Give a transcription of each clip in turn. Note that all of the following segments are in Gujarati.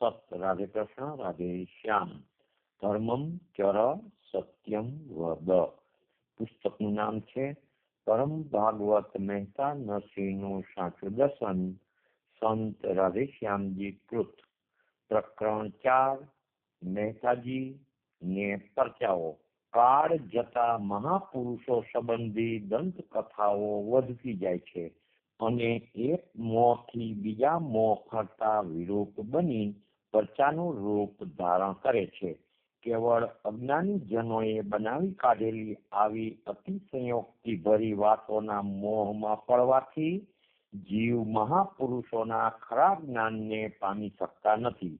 સત રાધે કૃષ્ણ રાધે શ્યામ ધર્મમ ચર સત્યમ વદ પુસ્તકનું નામ છે પરમ ભાગવત મહેતા નરસિંહનું સાચું દર્શન સંત રાધેશ્યામજી કૃત। પ્રકરણ ચાર, મહેતાજી ને પરચાઓ કાળ જતા મહાપુરુષો સંબંધી દંત કથાઓ વધતી જાય છે અને એક મોંથી બીજા મોં ફરતા વિરૂપ બની પરચાનું રૂપ ધારણ કરે છે. કેવળ અજ્ઞાની જનોએ બનાવી કાઢેલી આવી અતિશયોક્તિ ભરી વાતોના મોહમાં પડવાથી જીવ મહાપુરુષોના ખરાબ જ્ઞાનને પામી શકતા નથી.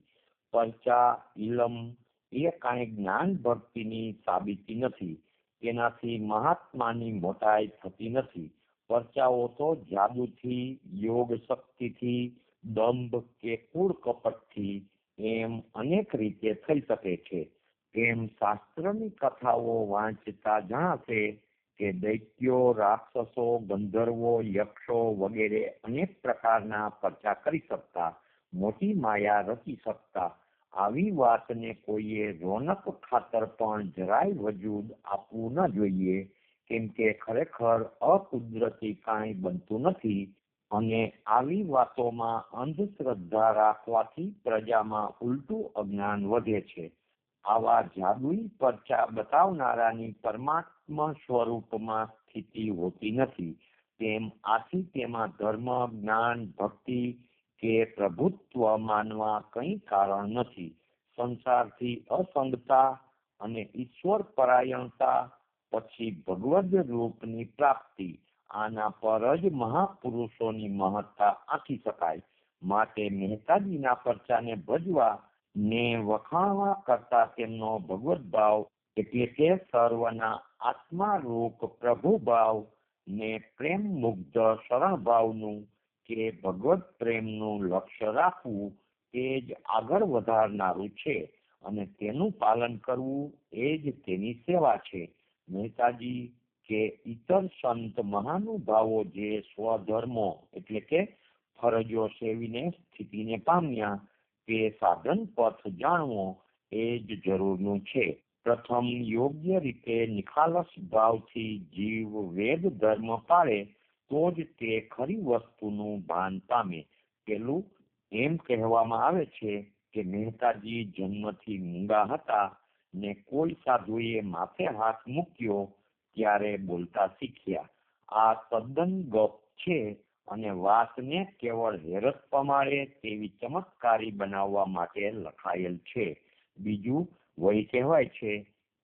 પરચા ઇલમ એ કાંઈ જ્ઞાન ભક્તિની સાબિતી નથી. તેનાથી મહાત્માની મોટાઈ થતી નથી. પરચાઓ તો જાદુથી યોગ શક્તિથી દંભ કે કુળ કપટથી એમ અનેક રીતે થઈ શકે છે. એમ શાસ્ત્રની કથાઓ વાંચતા જણાશે કે દૈત્યો, રાક્ષસો, ગંધર્વો, યક્ષો વગેરે અનેક પ્રકારના પરચા કરી શકતા, મોટી માયા રચી શકતા. આવી વાતને કોઈએ રોનક ખાતર પણ જરાય વજૂદ આપવું ન જોઈએ, કેમ કે ખરેખર અકુદરતી કાંઈ બનતું નથી. અને આવી વાતોમાં અંધશ્રદ્ધા રાખવાથી પ્રજામાં ઉલટું અજ્ઞાન વધે છે. આવા જાદુઈ પરચા બતાવનારાની પરમાત્મા સ્વરૂપમાં સ્થિતિ હોતી નથી. તેમ આથી તેમાં ધર્મ, જ્ઞાન, ભક્તિ કે પ્રભુત્વ માનવા કંઈ કારણ નથી. સંસારથી અસંગતા અને ઈશ્વર પરાયણતા પછી ભગવદ રૂપની પ્રાપ્તિ. આના પર જ મહાપુરુષોની મહત્તા આંકી શકાય. માટે મહેતાજીના પરચાને ભજવા ને વખાણવા કરતા તેમનો ભગવત ભાવ એટલે કે સર્વના આત્મારૂપ પ્રભુ ભાવ ને પ્રેમ મુગ્ધ શરણ ભાવનું કે ભગવત પ્રેમનું લક્ષ્ય રાખવું તે જ આગળ વધારનારું છે. અને તેનું પાલન કરવું એ જ તેની સેવા છે. મહેતાજી કે ઇતર સંત મહાનુભાવો જે સ્વધર્મો, એટલે કે ફરજો સેવીને, સ્થિતિને પામ્યા, તે સાધન પથ જાણવો એ જ જરૂરનું છે. પ્રથમ યોગ્ય રીતે નિખાલસ ભાવથી જીવ વેદ ધર્મ પાળે, તો જ તે ખરી વસ્તુનું ભાન પામે. પેલું એમ કહેવામાં આવે છે કે મહેતાજી જન્મથી મૂંગા હતા ને કોઈ સાધુએ માથે હાથ મૂક્યો ત્યારે બોલતા શીખ્યા, આ તદ્દન ગપ છે અને વાતને કેવળ હેરત પમાડે તેવી ચમત્કારી બનાવવા માટે લખાયેલ છે. બીજું વય કહેવાય છે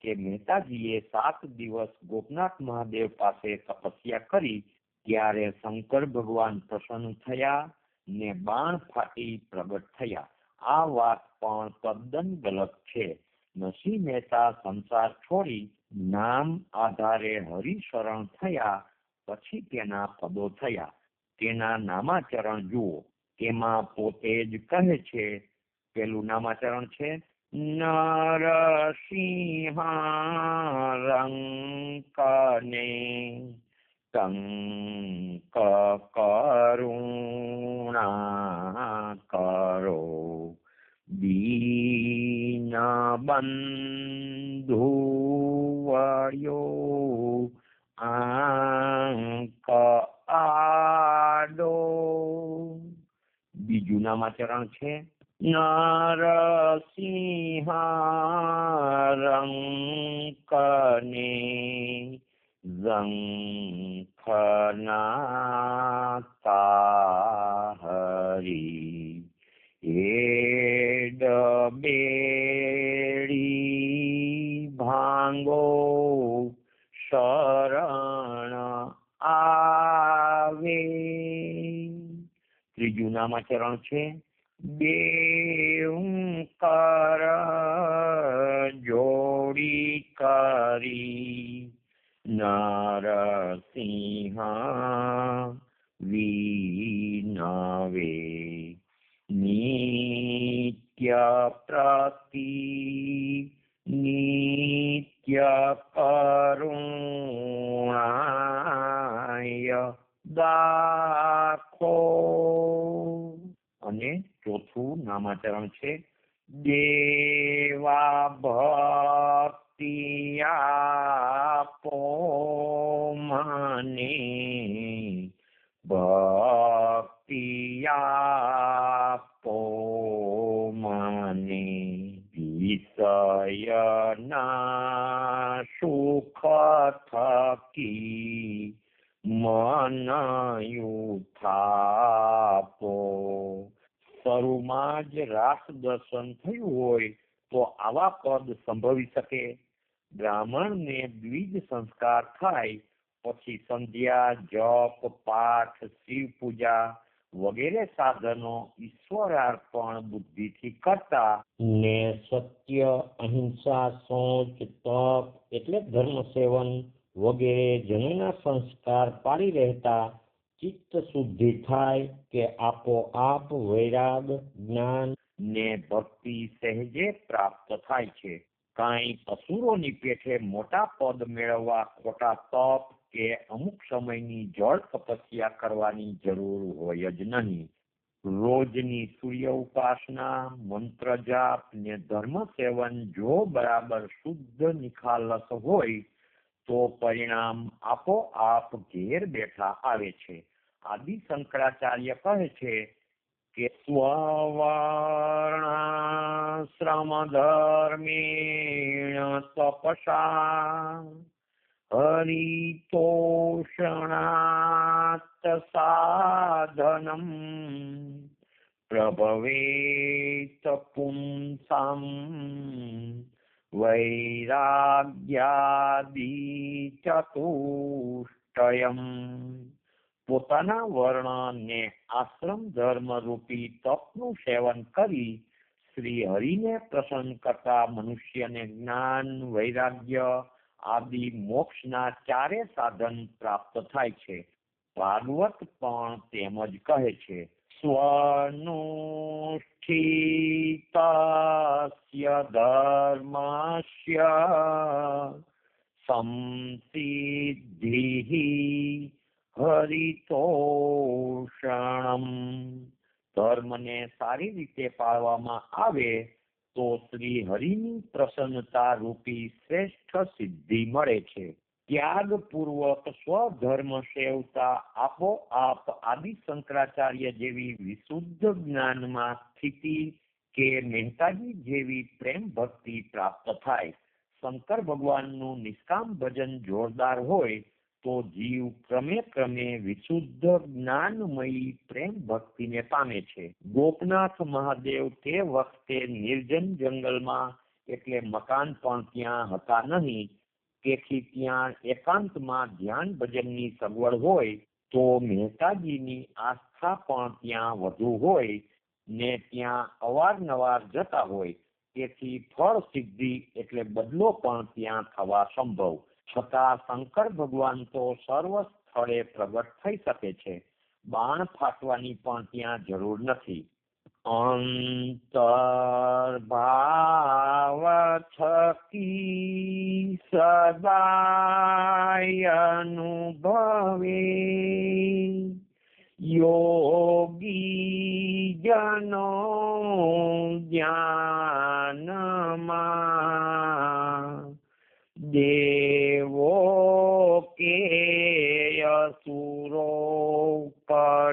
કે મહેતાજીએ સાત દિવસ ગોપનાથ મહાદેવ પાસે તપસ્યા કરી, ત્યારે શંકર ભગવાન પ્રસન્ન થયા ને બાણ ફાટી પ્રગટ થયા. આ વાત પણ તદ્દન ગલત છે. નરસિંહ મહેતા સંસાર છોડી નામ આધારે હરિશરણ થયા પછી તેના પદો થયા તેના નામાચરણ જુઓ તેમાં પોતે જ કહે છે પેલું નામાચરણ છે નરસિંહારંકને ટંક કરુણા કરો દીન બંધુ બીજું ચરણ છે? નરસિંહારંકને ઝંખના હરી. એ બેડી ત્રીજું નામાચરણ છે. બે ઓંકાર જોડી કરી. નરસિંહ વિનાવે નિત્ય પ્રતિ ચોથું છે. દેવા ભક્તિ આપો મને. ભક્તિ આપો મને. વિષયના સુખ થકી મન યુથાપો શરૂમાં જ રાસ દર્શન થયું હોય તો આવા પદ સંભવી શકે. બ્રાહ્મણને દ્વિજ સંસ્કાર થાય, પછી સંધ્યા, જપ, પાઠ, શિવ પૂજા વગેરે સાધનો ઈશ્વરાર્પણ બુદ્ધિથી કરતા ને સત્ય, અહિંસા, સોચ, તપ એટલે ધર્મ સેવન વગેરે જનના સંસ્કાર પાડી રહેતા ચિત્ત શુદ્ધિ થાય કે આપોઆપ વૈરાગ, જ્ઞાન ને ભક્તિ સહેજે પ્રાપ્ત થાય છે. કાંઈ અસુરોની પેઠે મોટા પદ મેળવવા ખોટા તપ કે અમુક સમયની જળ તપસ્યા કરવાની જરૂર હોય જ નહીં. રોજની સૂર્ય ઉપાસના, મંત્ર જાપ ને ધર્મ સેવન જો બરાબર શુદ્ધ નિખાલસ હોય, તો પરિણામ આપોઆપ ઘેર બેઠા આવે છે. આદિ શંકરાચાર્ય કહે છે કે સ્વવર્ણાશ્રમ ધર્મેણ તપસા હરિતોષણાત સાધનમ પ્રભવેત પુંસામ વૈરાગ્યાદિ ચતુષ્ટયમ. પોતાના વર્ણ ને આશ્રમ ધર્મ રૂપી તપનું સેવન કરી શ્રી હરિને પ્રસન્ન કરતા મનુષ્યને જ્ઞાન, વૈરાગ્ય આદિ મોક્ષના ચારે સાધન પ્રાપ્ત થાય છે. ભાગવત પણ તેમજ કહે છે, સ્વનુષ્ઠિતસ્ય ધર્મસ્ય સંસિદ્ધિ હરિતોષણમ. ધર્મને સારી રીતે પાળવામાં આવે તો શ્રી હરિની પ્રસન્નતા રૂપી શ્રેષ્ઠ સિદ્ધિ મળે છે. ત્યાગ પૂર્વક સ્વધર્મ સેવતા આપોઆપ આદિ શંકરાચાર્ય જેવી વિશુદ્ધ જ્ઞાનમાં સ્થિતિ કે મહેતાજી જેવી પ્રેમ ભક્તિ પ્રાપ્ત થાય. શંકર ભગવાનનું નિષ્કામ ભજન જોરદાર હોય તો જીવ ક્રમે ક્રમે વિશુદ્ધ જ્ઞાનમયી પ્રેમ ભક્તિને પામે છે. ગોપનાથ મહાદેવ તે વખતે નિર્જન જંગલમાં, એટલે મકાન પણ ત્યાં હતા નહીં. તેથી ત્યાં એકાંતમાં ધ્યાન ભજનની સગવડ હોય, તો મહેતાજીની આસ્થા પણ ત્યાં વધુ હોય ને ત્યાં અવારનવાર જતા હોય. તેથી ફળ સિદ્ધિ એટલે બદલો પણ ત્યાં થવા સંભવ. છતાં શંકર ભગવાન તો સર્વ સ્થળે પ્રગટ થઈ શકે છે. બાણ ફાટવાની પણ ત્યાં જરૂર નથી. અંતર્ભાવ થકી સદાય અનુભવે. યોગી જનો જ્ઞાનમાં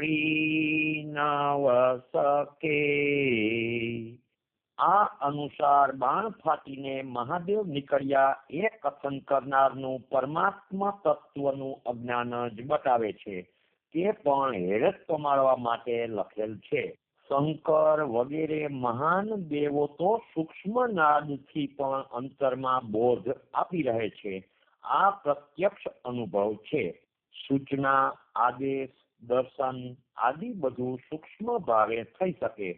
પડી નવ શકે આ અનુસાર બાણ ફાટીને મહાદેવ નીકળ્યા એ કથન કરનારનું પરમાત્મા તત્વનું અજ્ઞાન જ બતાવે છે તે પણ હેરત કમાડવા માટે લખેલ છે. શંકર વગેરે મહાન દેવો તો સૂક્ષ્મ નાદથી પણ અંતરમાં બોધ આપી રહે છે. આ પ્રત્યક્ષ અનુભવ છે. સૂચના આદેશ દર્શન આદિ બધું સૂક્ષ્મ ભાવે થઈ શકે.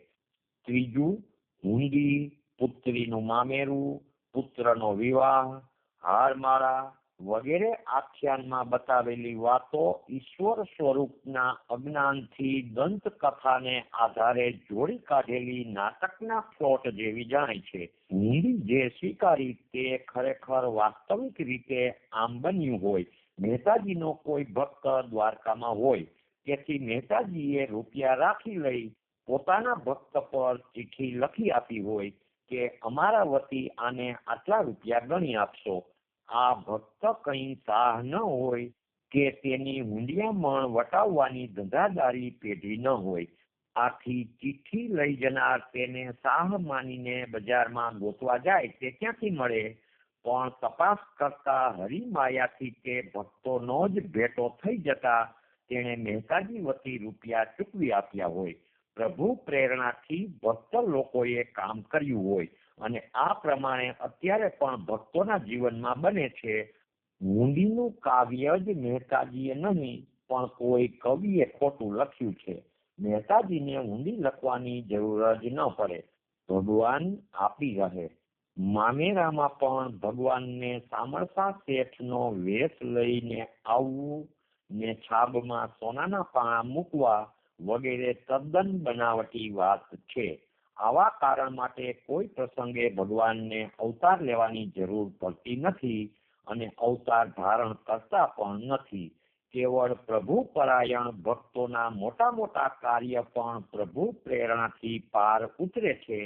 ત્રીજું હુંડી પુત્રીનું મામેરું, પુત્રનો વિવાહ, હારમાળા વગેરે આખ્યાનમાં બતાવેલી વાતો ઈશ્વર સ્વરૂપના અજ્ઞાનથી દંત કથાને આધારે જોડી કાઢેલી નાટકના પ્લોટ જેવી જણાય છે. હુંડી જે સ્વીકારી તે ખરેખર વાસ્તવિક રીતે આમ બન્યું હોય. મહેતાજીનો કોઈ ભક્ત દ્વારકામાં હોય. તેથી મહેતાજીએ રૂપિયા રાખી લઈ પોતાના ભક્ત પર ચિઠ્ઠી લખી આપી હોય કે અમારા વતી આને આટલા રૂપિયા ગણી આપશો. આ ભક્ત કઈ સાહ ન હોય કે તેની હુંડિયામણ વટાવવાની ધંધાદારી પેઢી ન હોય. આથી ચિઠ્ઠી લઈ જનાર તેને સાહ માનીને બજારમાં ગોતવા જાય તે ક્યાંથી મળે? પણ તપાસ કરતા હરિમાયાથી તે ભક્તોનો જ ભેટો થઈ જતા તેણે મહેતાજી વતી રૂપિયા ચૂકવી આપ્યા હોય. પ્રભુ પ્રેરણાથી ભક્ત લોકોએ કામ કર્યું હોય અને આ પ્રમાણે અત્યારે પણ ભક્તોના જીવનમાં બને છે. હુંડીનું કાવ્ય જ મહેતાજીએ નહીં, પણ કોઈ કવિએ ખોટું લખ્યું છે. મહેતાજીને હુંડી લખવાની જરૂર જ ન પડે. ભગવાન આપી રહે. મામેરામાં પણ ભગવાનને સામરસા શેઠનો વેશ લઈને આવવું ને છાબમાં સોનાના પાણા મૂકવા વગેરે તદ્દન બનાવટી વાત છે. આવા કારણ માટે કોઈ પ્રસંગે ભગવાનને અવતાર લેવાની જરૂર પડતી નથી અને અવતાર ધારણ કરતા પણ નથી. કેવળ પ્રભુ પરાયણ ભક્તોના મોટા મોટા કાર્ય પણ પ્રભુ પ્રેરણાથી પાર ઉતરે છે.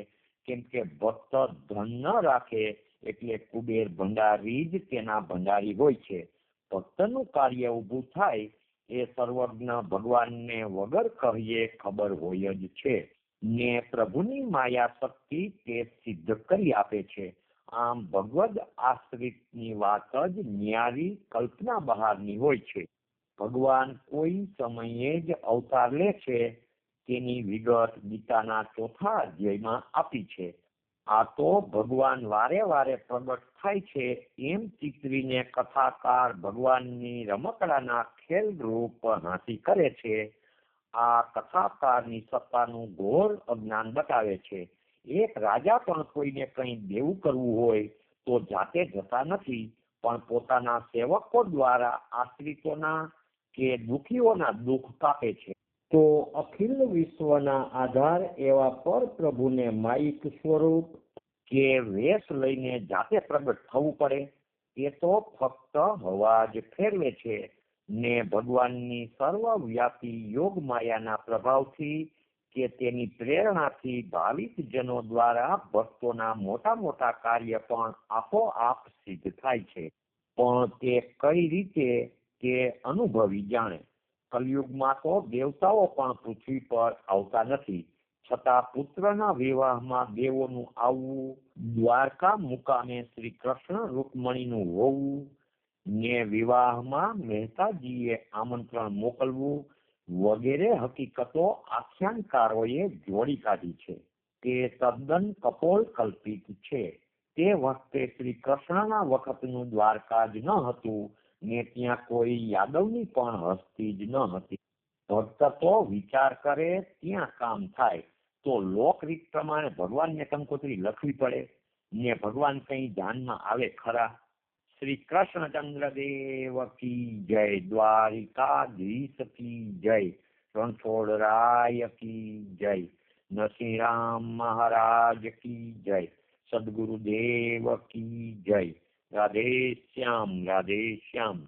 કેમ કે ભક્ત ધન ન રાખે એટલે કુબેર ભંડારી જ તેના ભંડારી હોય છે. ભક્તનું કાર્ય ઊભું થાય એ સર્વજ્ઞ ભગવાનને વગર કહીએ ખબર હોય જ છે. ને પ્રભુની માયા શક્તિ તે સિદ્ધ કરી આપે છે. આમ ભગવદ આશ્રિતની વાત જ ન્યારી કલ્પના બહારની હોય છે. ભગવાન કોઈ સમયે જ અવતાર લે છે. તેની વિગત ગીતાના ચોથા અધ્યાયમાં આપી છે. આ તો ભગવાન વારે વારે પ્રગટ થાય છે. એમ ચિતરીને કથાકાર ભગવાનની રમકડાના ખેલ રૂપ હાંસી કરે છે. આ કથાકારની સત્તાનું ઘોર અજ્ઞાન બતાવે છે. એક રાજા પણ કોઈને કંઈ દેવું કરવું હોય તો જાતે જતા નથી, પણ પોતાના સેવકો દ્વારા આશ્રિતોના કે દુખીઓના દુઃખ કાપે છે. તો અખિલ વિશ્વના આધાર એવા પર પ્રભુને માઇક સ્વરૂપ કે વેશ લઈને જાતે પ્રગટ થવું પડે, એ તો ફક્ત હવા જ ફેરવે છે ને ભગવાનની સર્વવ્યાપી યોગ માયાના પ્રભાવથી કે તેની પ્રેરણાથી ભાવિક જનો દ્વારા ભક્તોના મોટા મોટા કાર્ય પણ આપોઆપ સિદ્ધ થાય છે. પણ તે કઈ રીતે તે અનુભવી જાણે? કલયુગમાં તો દેવતાઓ પણ પૃથ્વી પર આવતા નથી. છતાં પુત્રના વિવાહમાં દેવોનું આવવું, દ્વારકા મુકામે શ્રી કૃષ્ણ રૂકમણીનું હોવું, ને વિવાહમાં મહેતાજીએ આમંત્રણ મોકલવું વગેરે હકીકતો આખ્યાનકારોએ જોડી કાઢી છે. તે તદ્દન કપોલ કલ્પિત છે. તે વખતે શ્રી કૃષ્ણના વખતનું દ્વારકા જ ન હતું. ને ત્યાં કોઈ યાદવની પણ હસ્તી જ ન હતી. ભક્ત તો વિચાર કરે ત્યાં કામ થાય. તો લોકરીત પ્રમાણે ભગવાનને કંકોત્રી લખવી પડે ને ભગવાન કઈ ધ્યાનમાં આવે ખરા? શ્રી કૃષ્ણચંદ્ર દેવ કી જય, દ્વારિકાધીશ કી જય રણછોડ રાય કી જય, નરસિંહ રામ મહારાજ કી જય, સદગુરુદેવ કી જય. રાધે શ્યામ રાધે શ્યામ